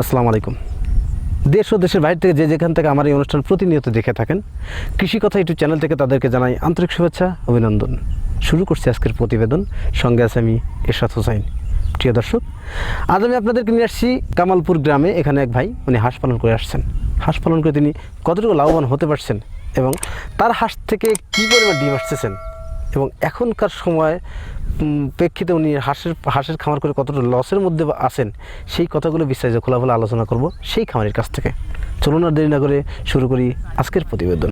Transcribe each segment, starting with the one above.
আসসালামু আলাইকুম। দেশ ও দেশের বাইরে থেকে যে যেখান থেকে আমার এই অনুষ্ঠান প্রতিনিয়ত দেখে থাকেন কৃষি কথা ইউটিউব চ্যানেল থেকে তাদেরকে জানাই আন্তরিক শুভেচ্ছা, অভিনন্দন। শুরু করছি আজকের প্রতিবেদন, সঙ্গে আছে আমি এরশাদ হোসাইন। প্রিয় দর্শক, আজ আমি আপনাদেরকে নিয়ে আসছি কামালপুর গ্রামে এখানে এক ভাই, উনি হাঁস পালন করে আসছেন। হাঁস পালন করে তিনি কতটুকু লাভবান হতে পারছেন এবং তার হাঁস থেকে কী পরিমাণ ডিম আসতেছেন এবং এখনকার সময় প্রেক্ষিতে উনি হাঁসের হাঁসের খামার করে কতটা লসের মধ্যে আসেন সেই কথাগুলো বিস্তারিত খোলাফোলা আলোচনা করব সেই খামারের কাছ থেকে। চলুন আর দেরি না করে শুরু করি আজকের প্রতিবেদন।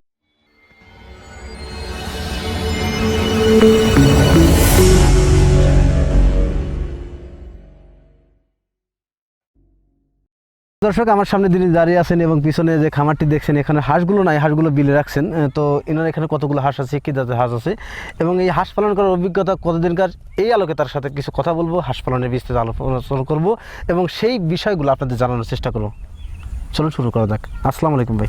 দর্শক আমার সামনে যিনি দাঁড়িয়ে আছেন এবং পিছনে যে খামারটি দেখছেন এখানে হাঁসগুলো নাই হাঁসগুলো বিলে রাখছেন। তো এনার এখানে কতগুলো হাঁস আছে কী জাতের হাঁস আছে? এবং এই হাঁস পালন করার অভিজ্ঞতা কতদিনকার এই আলোকে তার সাথে কিছু কথা বলব হাঁস পালনের বিস্তারিত আলোচনা করব এবং সেই বিষয়গুলো আপনাদের জানানোর চেষ্টা করব। চলুন শুরু করা যাক। আসসালামু আলাইকুম ভাই।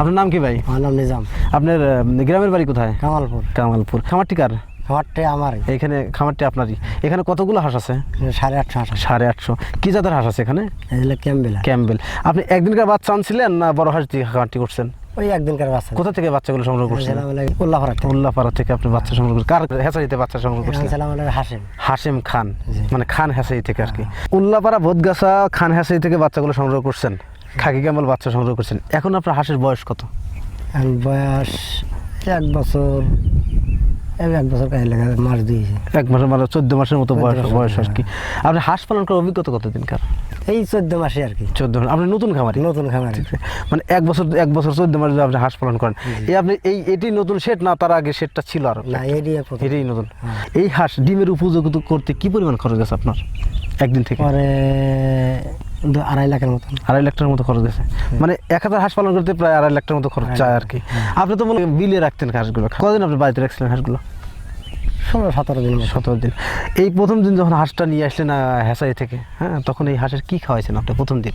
আপনার নাম কি ভাই? আমার নাম নিজাম। আপনার গ্রামের বাড়ি কোথায়? কামালপুর। কামালপুর। খামারটি কার? খাবারটা আমারই। এখানে খামারটি আপনারই। এখানে কতগুলো হাঁস আছে? সাড়ে আটশো আঠাশ সাড়ে আটশো। কী জাতের হাঁস আছে এখানে? এগুলো ক্যাম্বেলা ক্যাম্বেল। আপনি একদিনকার বাচ্চা আনছিলেন না বড় হাঁস দিয়ে খামারটি করছেন? ওই একদিনকার বাচ্চা। কোথা থেকে বাচ্চাগুলো সংগ্রহ করছেন? উল্লাপাড়া উল্লাপাড়া থেকে আপনি বাচ্চা সংগ্রহ করছেন কার হেসারিতে বাচ্চা সংগ্রহ করছেন? হাসেম। হাসেম খান। মানে খান হেসারি থেকে আর কি। উল্লাপাড়া বোধগাছা খান হেসারি থেকে বাচ্চাগুলো সংগ্রহ করছেন? খাকি ক্যাম্বেল বাচ্চা সংগ্রহ করছেন। এখন আপনার হাঁসের বয়স কত? বয়স এক বছর এক বছর কাজে লেগে মাস দিয়েছে। এক মাসের মানে চোদ্দ মাসের মতো বয়স বয়স আর কি। আপনি হাঁস পালন করার অভিজ্ঞতা কতদিনকার এই চোদ্দ মাসে আর কি। চোদ্দ মাস। আপনি নতুন খামারি? নতুন খামার। মানে এক বছর এক বছর চোদ্দ মাস আপনি হাঁস পালন করেন। এই আপনি এই এটি নতুন সেট না তার আগে সেটটা ছিল আর? না প্রথম। এটাই নতুন। হ্যাঁ। এই হাঁস ডিমের উপযোগিত করতে কি পরিমাণ খরচ আছে আপনার? একদিন থেকে। পরে আড়াই লাখের মতন। আড়াই লাখ টাকার মতো খরচ গেছে মানে এক হাজার হাঁস পালন করতে প্রায় আড়াই লাখ টাকার মতো খরচ চায় আর কি আপনি তো বলে বিলে রাখতেন হাঁসগুলো। কদিন আপনি বাড়িতে রাখছিলেন হাঁসগুলো? ষোলো সতেরো দিন সতেরো দিন। এই প্রথম দিন যখন হাঁসটা নিয়ে আসলেন হেসাই থেকে হ্যাঁ তখন এই হাঁসের কি খাওয়াইছেন আপনি প্রথম দিন?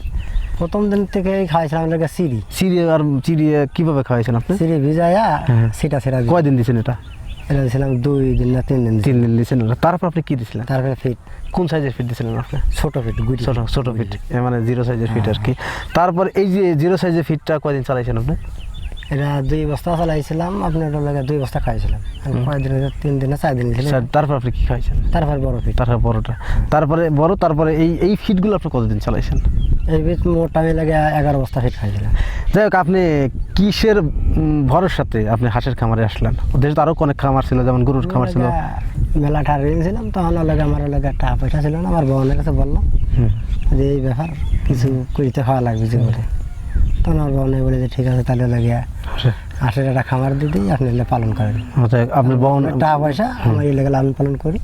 প্রথম দিন থেকে খাওয়াইছিলাম এলাকা সিঁড়ি চিড়িয়ে আর চিড়িয়ে কীভাবে খাওয়াইছেন আপনি? সিঁড়ি ভিজাইয়া হ্যাঁ। সেটা সেটা কয়দিন দিয়েছেন এটা? এটা দিয়েছিলাম দুই দিন না তিন দিন তিন দিন দিয়েছেন ওটা। তারপর আপনি কি দিয়েছিলেন তারপরে ফিট কোন সাইজের ফিট দিয়েছিলেন আপনি? ছোট ফিট গুটি ছোট ছোট ফিট মানে জিরো সাইজের ফিট আর কি। তারপর এই যে জিরো সাইজের ফিটটা কয়দিন চালাইছেন আপনি? এটা দুই বস্তা চালাইছিলাম আপনার ওটা লাগে দুই বস্তা খাইছিলাম কয়েকদিন তিন দিনে চার দিন তারপর আপনি কি খাইছেন? তারপর বড় ফিট তারপর বড়টা। তারপরে বড় তারপরে এই এই ফিটগুলো আপনি কতদিন চালাইছেন? এই বীজ মোটা আমি লাগে এগারো বস্তা ফিট খাইছিলাম। যাই হোক আপনি কিসের ভরসাতে আপনি হাঁসের খামারে আসলেন? দেশে তো আরও অনেক খামার ছিল যেমন গরুর খামার ছিল। মেলা ঠার ছিলাম তখন লাগে আমার লাগে টাকা পয়সা ছিল না আমার বোনের কাছে বললাম যে এই ব্যাপার কিছু করিতে খাওয়া লাগবে যে করে তখন আমার বোনে বলে যে ঠিক আছে তাহলে লাগে হাঁসের একটা খামার দিদি আপনি পালন করেন। ও, যাই হোক, আপনি বহন টাকা পয়সা আমার লেগে লালন পালন করি।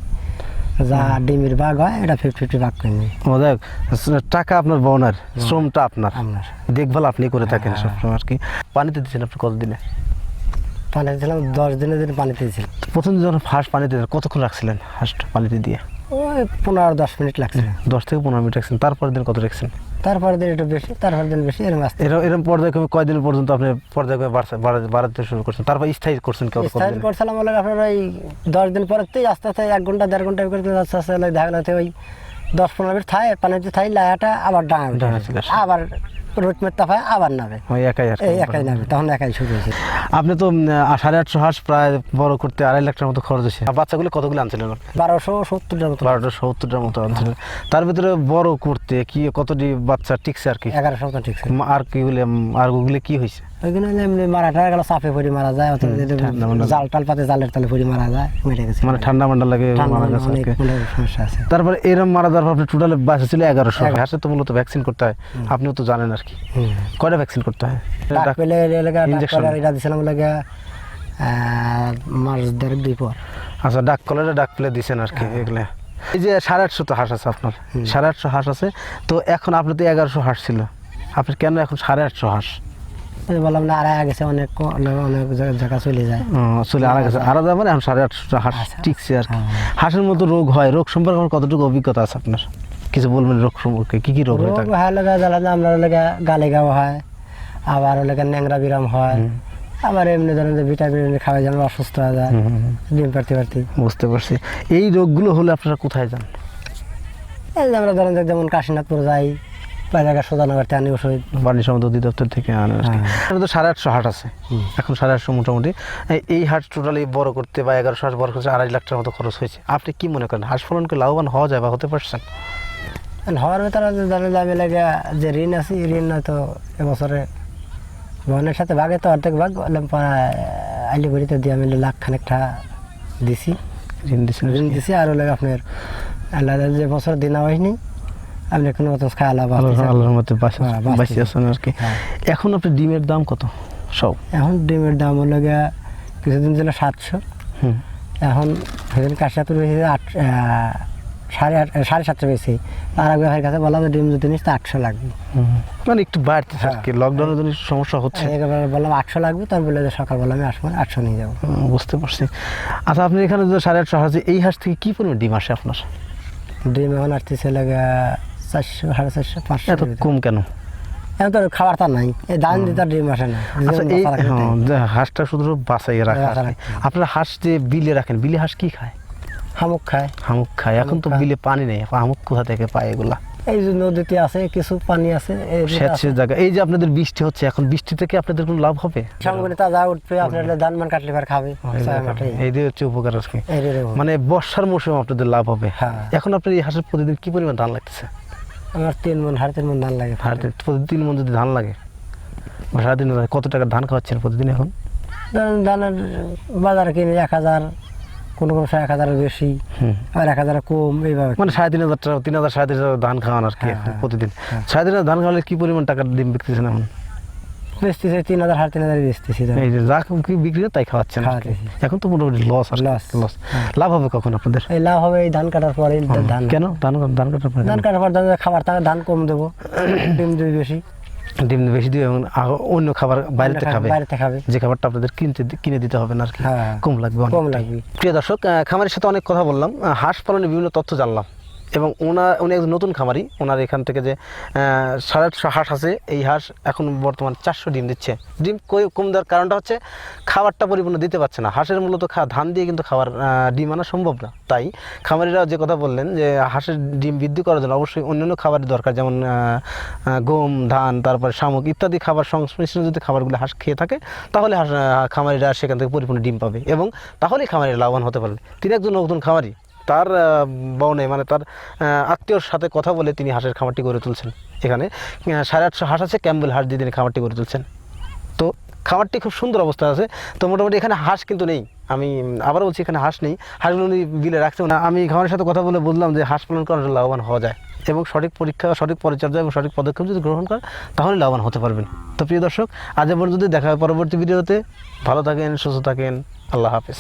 যা ডিমের ভাগ হয় এটা ফিফটি ফিফটি ভাগ করে নিই। টাকা আপনার বহনের শ্রমটা আপনার। আপনার। দেখভাল আপনি করে থাকেন সবসময় আর কি। পানিতে দিচ্ছেন আপনি কতদিনে? পানি দিলাম দশ দিনের দিন পানিতে দিয়েছিলাম। প্রথম দিন যখন ফার্স্ট পানিতে দিলেন কতক্ষণ রাখছিলেন ফার্স্ট পানিতে দিয়ে? ওই পনেরো দশ মিনিট লাগছে দশ থেকে পনেরো মিনিট রাখছেন তারপরের দিন কত রাখছেন? তারপরে দিন একটু বেশি তারপর দিন বেশি এরকম আসতে এরকম এরকম পর্যায়ক্রমে কয়দিন পর্যন্ত আপনি পর্যায়ক্রমে বাড়াতে শুরু করছেন? তারপর স্থায়ী করছেন কেউ স্থায়ী করছিলাম বলে আপনার ওই দশ দিন থেকে আস্তে আস্তে এক ঘণ্টা দেড় ঘণ্টা করে আস্তে আস্তে দেখা গেলো ওই দশ পনেরো মিনিট থায় পানিতে থাই লায়াটা আবার ডাঙা। আবার রোদ মেত্তা পায় আবার নামে। ওই একাই আর এই একাই নামে তখন একাই শুরু হয়েছে। আপনি তো সাড়ে আটশো হাঁস প্রায় বড় করতে আড়াই লাখ টাকার মতো খরচ হয়েছে। বাচ্চাগুলো কতগুলো আনছিলেন বারোশো সত্তরটার মতো। বারোটা সত্তরটার মতো আনছিলেন তার ভিতরে বড় করতে কি কতটি বাচ্চা টিকছে আর কি? এগারোশো মতো ঠিক আর কি বলে আর ওগুলো কি হয়েছে? ওইখানে এমনি মারা টারা গেল চাপে পড়ি মারা যায় মান্ডা। জাল টাল পাতে জালের তালে পড়ি মারা যায় মেরে গেছে। মানে ঠান্ডা মান্ডা লাগে সমস্যা আছে। তারপরে এরম মারা যাওয়ার পর আপনি টোটাল বাসা ছিল এগারোশো। হাঁসের তো মূলত ভ্যাকসিন করতে হয়। আপনিও তো জানেন আর কি। কয়টা ভ্যাকসিন করতে হয়? পেলে এলাকা এটা দিছিলাম লাগে মাস দেড় দুই পর। আচ্ছা ডাক কলেজে ডাক পেলে দিছেন আর কি এগুলো। এই যে সাড়ে আটশো তো হাঁস আছে আপনার। সাড়ে আটশো হাঁস আছে। তো এখন আপনার তো এগারোশো হাঁস ছিল। আপনার কেন এখন সাড়ে আটশো হাঁস? বললাম না আড়াই গেছে অনেক অনেক অনেক জায়গা- চলে যায়। চলে আড়া গেছে। আড়া যাওয়ার এখন সাড়ে আটশো হাঁস আচ্ছা। টিকছে আর কি হ্যাঁ। হাঁসের মতো রোগ হয়। রোগ সম্পর্কে আমার কতটুকু অভিজ্ঞতা আছে আপনার? কিছু বলবেন রোগ সম্পর্কে? কি কি রোগ হয়ে রোগ হয় লাগা জ্বালা আমরা লাগে গালে গাও হয় আবার লাগে ন্যাংরা বিরাম হয়। আবার এমনি ধরেন যে ভিটামিন খাওয়া যেন অসুস্থ হয়ে যায়। ডিম পারতে পারতে বুঝতে পারছি। এই রোগগুলো হলে আপনারা কোথায় যান? আমরা ধরেন যেমন কাশীনাথপুর যাই জায়গা সোজা না করতে আনি ওষুধ। অধিদপ্তর থেকে আনে। হ্যাঁ। তো সাড়ে আটশো হাট আছে। এখন সাড়ে আটশো মোটামুটি। এই- হাট টোটালি বড় করতে বা এগারোশো হাট বড় করতে আড়াই লাখ টাকার মতো খরচ হয়েছে। আপনি কি মনে করেন হাঁস ফলনকে লাভবান হওয়া যায় বা হতে পারছেন? হওয়ার ভেতরে দামে দামে লাগে যে ঋণ আছে ঋণ হয়তো এবছরে বোনের সাথে ভাগে তো অর্ধেক ভাগ বললাম আইলি বড়িতে দিয়ে আমি লাখ খানেক টাকা দিছি। ঋণ দিচ্ছেন ঋণ দিছি আর হলে আপনার আল্লাহ যে বছর দিন হয়নি আপনি কোনো মতো লাভ আল্লাহ আল্লাহর বাঁচা হ্যাঁ, বাঁচতেছে। আছেন আর কি। হ্যাঁ। এখন আপনি ডিমের দাম কত? সব। এখন ডিমের দাম হলো গিয়া কিছুদিন ছিল সাতশো। এখন সেদিন কাশিয়াতুর বেশি আট সাড়ে আট সাড়ে সাতশো বেশি। আর এক ভাইয়ের কাছে বললাম যে ডিম যদি নিস তো আটশো লাগবে। মানে একটু আর হ্যাঁ। লকডাউনের জন্য সমস্যা হচ্ছে। একেবারে বললাম আটশো লাগবে তার বলে যে সকাল বললাম আমি আসব না, আটশো নিয়ে যাব। বুঝতে পারছি। আচ্ছা আপনি এখানে যে সাড়ে আটশো হাজার এই হাঁস থেকে কি পরিমাণ ডিম আসে আপনার? ডিম এখন আসতেছে লাগে চারশো সাড়ে চারশো পাঁচশো এত কম কেন? এখন তো খাবার তার নাই। এই ধান দিতে ডিম আসে না। আচ্ছা এই হ্যাঁ, হাঁসটা শুধু বাসাই রাখা হয়। আপনারা হাঁস যে বিলে রাখেন বিলে হাঁস কি খায়? শামুক খায়। হামুক খায়। এখন তো বিলে পানি নেই। হামুক কোথা থেকে পায় এগুলা? এই যে নদীতে আছে কিছু পানি আছে জায়গা। এই যে আপনাদের বৃষ্টি হচ্ছে এখন বৃষ্টি থেকে আপনাদের কোনো লাভ হবে? শামুক তাজা উঠবে আপনার ধান মান কাটলে পর খাবে। এই ছয় যে- মাঠে। এই যে হচ্ছে উপকার আর কি। মানে বর্ষার মৌসুমে আপনাদের লাভ হবে। হ্যাঁ। এখন আপনার এই হাঁসের প্রতিদিন কি পরিমাণ ধান লাগতেছে? আমার তিন মন সাড়ে তিন মন ধান লাগে। প্রতিদিন তিন মন যদি ধান লাগে সারাদিন কত টাকা ধান খাওয়াচ্ছেন প্রতিদিন এখন? ধানের বাজারে কিনে এক হাজার কোনো কোনো এক হাজারের বেশি আর এক হাজার কম এইভাবে। মানে সাড়ে তিন হাজার টাকা তিন হাজার সাড়ে তিন হাজার ধান খাওয়ান আর কি হ্যাঁ, হ্যাঁ। প্রতিদিন। হ্যাঁ। সাড়ে তিন হাজার ধান খাওয়ালে কি পরিমাণ টাকার ডিম বিকতেছেন এখন? বেচতেছে তিন হাজার সাড়ে তিন হাজার বেচতেছি এই যে যা কি বিক্রি তাই খাওয়াচ্ছেন এখন তো মোটামুটি লস আর লস হ্যাঁ। লাভ হবে কখন আপনাদের? এই লাভ হবে এই ধান কাটার পরে ধান। কেন? ধান ধান কাটার পরে ধান কাটার পর ধান খাবার থাকে ধান কম দেবো ডিম দিবি বেশি। ডিম বেশি দিয়ে এবং অন্য খাবার বাইরেতে খাবে। বাইরেতে খাবে। যে খাবারটা আপনাদের কিনতে কিনে দিতে হবে না আর কি। হ্যাঁ। কম লাগবে কম লাগবে। প্রিয় দর্শক খামারের সাথে অনেক কথা বললাম। হাঁস পালনের বিভিন্ন তথ্য জানলাম। এবং ওনার উনি একজন নতুন খামারি। ওনার এখান থেকে যে সাড়ে আটশো হাঁস আছে, এই হাঁস এখন বর্তমান চারশো ডিম দিচ্ছে। ডিম কম দেওয়ার কারণটা হচ্ছে, খাবারটা পরিপূর্ণ দিতে পারছে না। হাঁসের মূলত ধান দিয়ে কিন্তু খাবার ডিম আনা সম্ভব না। তাই খামারিরা যে কথা বললেন যে, হাঁসের ডিম বৃদ্ধি করার জন্য অবশ্যই অন্যান্য খাবারের দরকার, যেমন গম, ধান, তারপরে শামুক ইত্যাদি খাবার সংশ্লিষ্ট যদি খাবারগুলো হাঁস খেয়ে থাকে, তাহলে হাঁস খামারিরা সেখান থেকে পরিপূর্ণ ডিম পাবে এবং তাহলেই খামারিরা লাভবান হতে পারবে। তিনি একজন নতুন খামারি। তার বনে মানে তার আত্মীয়র সাথে কথা বলে তিনি হাঁসের খামারটি গড়ে তুলছেন এখানে। সাড়ে আটশো হাঁস আছে, ক্যাম্বেল হাঁস দিয়ে তিনি খামারটি গড়ে তুলছেন। তো খামারটি খুব সুন্দর অবস্থা আছে। তো মোটামুটি এখানে হাঁস কিন্তু নেই। আমি আবার বলছি এখানে হাঁস নেই। হাঁসগুলো উনি বিলে রাখছে না আমি খামারের সাথে কথা বলে বললাম যে হাঁস পালন করার লাভবান হওয়া যায়। এবং সঠিক পরীক্ষা, সঠিক পরিচর্যা এবং সঠিক পদক্ষেপ যদি গ্রহণ করে তাহলে লাভবান হতে পারবেন। তো প্রিয় দর্শক, আজ পর্যন্ত দেখা হয় পরবর্তী ভিডিওতে। ভালো থাকেন, সুস্থ থাকেন। আল্লাহ হাফেজ।